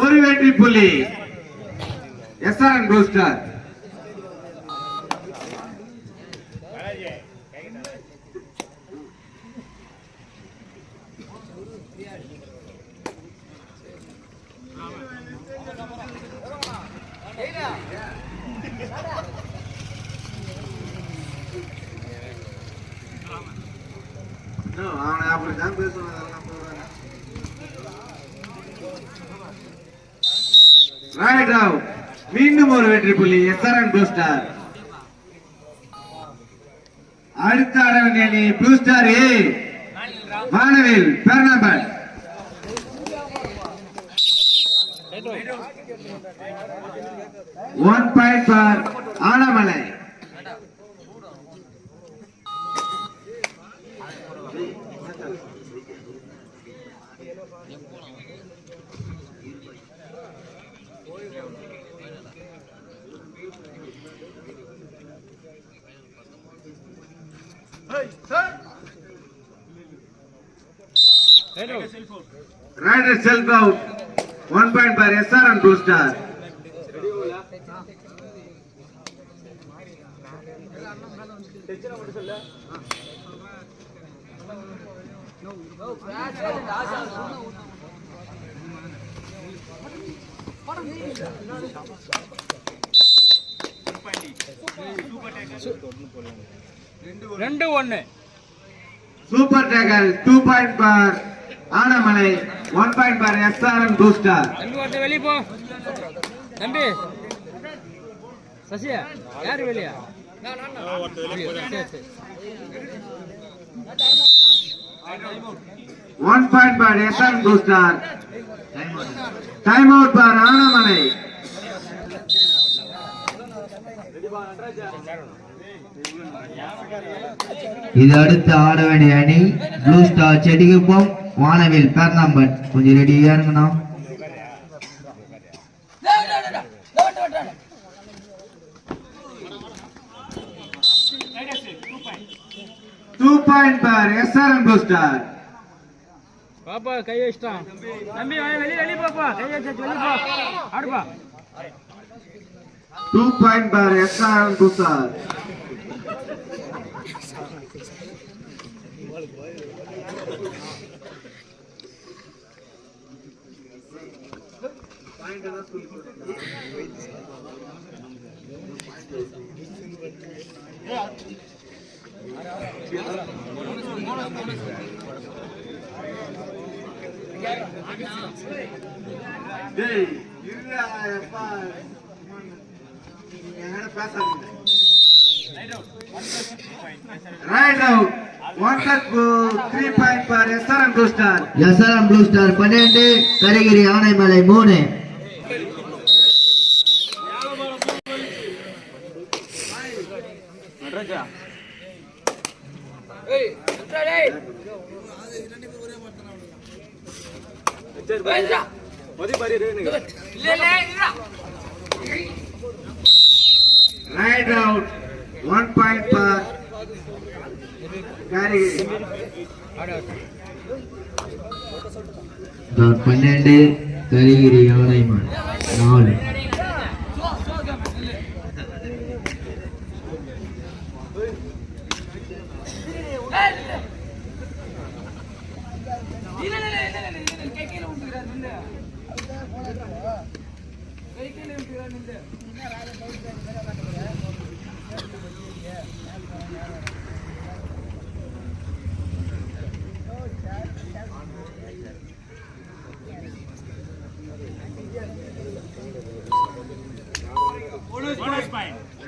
ஒரு வெற்றி புள்ளி. எஸ்ஆர்என் பூஸ்டர் வேணும். அவனை அப்படிதான் பேசுவான் அதெல்லாம் போறாங்க ரைட் அவுட் மீண்டும் ஒரு வெற்றி புள்ளி எஸ்ஆர்என் ப்ளூ ஸ்டார் அடுத்த ஆட அணி ப்ளூ ஸ்டார் ஏ மாணவில் பெர்னபல் one point for Anaimalai. Raider self out one point for SRN blue star ரெண்டு ஒண்ணு. Super tackle two point for Anaimalai one point for SRN blue star வெளியே போ. தம்பி. சசியா யாரு வெளியா? One point for SRN blue star time out for Anaimalai இது அடுத்து ஆட வேண்டிய அணி ப்ளூ ஸ்டார் செடிகுப்பம் வானவில் பேர்னாம்பட் கொஞ்சம் ரெடியா இருங்கண்ணா. Two point for SRN blue star பாப்பா கை வச்சிட்டான் தம்பி வெளியே வெளியே போப்பா கை வச்சு வெளியே போ. ஆடுப்பா two point for SRN blue star Right now, One duck three point for SRM Blue Star. SRM Blue Star. Panayandi, Karigiri, Anaimala, Mooney. Star பன்னெண்டு கரிகிரி ஆனைமலை மூணு right out one point for Karigiri star பன்னெண்டு Karigiri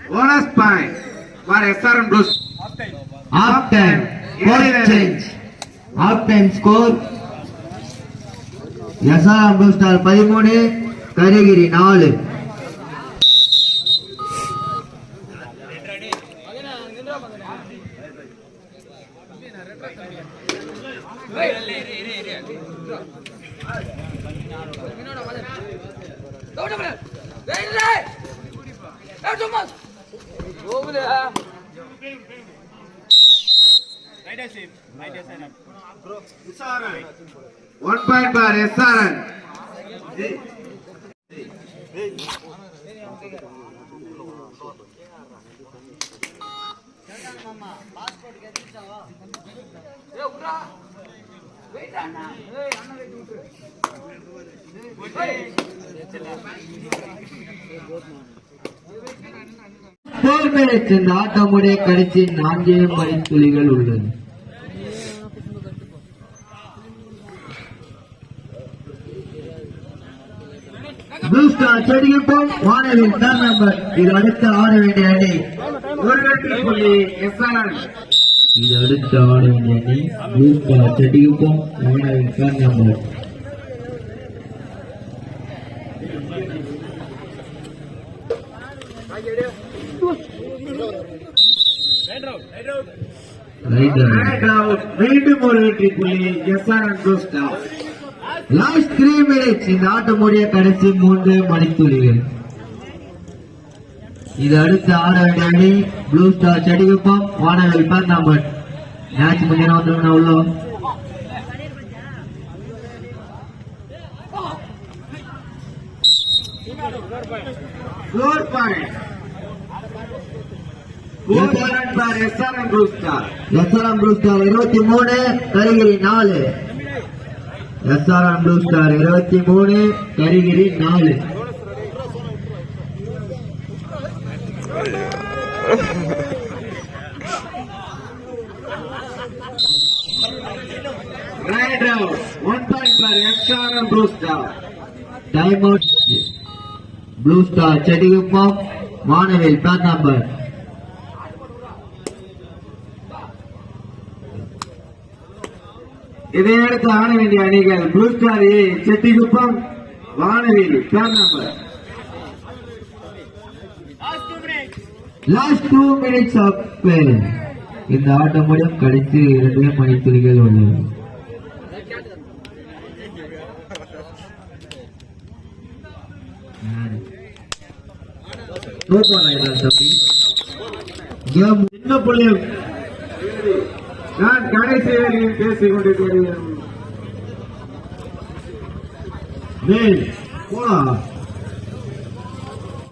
bonus point for SRN blue half time score change half time score SRM blue star பதிமூணு கரிகிரி நாலு. One point for SRN four minutes இந்த ஆட்டமுடைய கடைசி நான்கே மணித்துளிகள் உள்ளது. செடியிருப்போம் வானவில் நம்பர் இது அடுத்து ஆட வேண்டிய அணி. ஒரு வெற்றி புள்ளி எஸ்ஆர்என் இது அடுத்து ஆட அணி ப்ளூ நம்பர். மீண்டும் ஒரு வெற்றி புள்ளி SRN blue star last three minutes இந்த ஆட்டமுடைய கடைசி மூன்று மணித்துளிகள். இது அடுத்து வேண்டிய அணி ப்ளூ ஸ்டார் செடிகுப்பம் வானவில் பேர் நம்பர் மேட்ச் முடிஞ்சா வந்துருங்க உள்ள பாயிண்ட் பார் இருபத்தி மூணு கரிகிரி நாலு. எஸ்ஆர்எம் ப்ளூ ஸ்டார் இருபத்தி மூணு கரிகிரி நாலு. Right out one point for SRN blue star time out blue star Sedikuppam வானவில் பேர் நம்பர் இதையடுத்து ஆட வேண்டிய அணிகள் ப்ளூ ஸ்டார் ஏ செட்டிகுப்பம் வானவில் பேர் number last two minutes of இந்த ஆட்டம் முடியும் கடைசி இரண்டே மணித்துளிகள் உள்ளது சின்ன புள்ளியம் நான் கடைசி வரையும் பேசிக் கொண்டிருக்கிறேன் போலாம்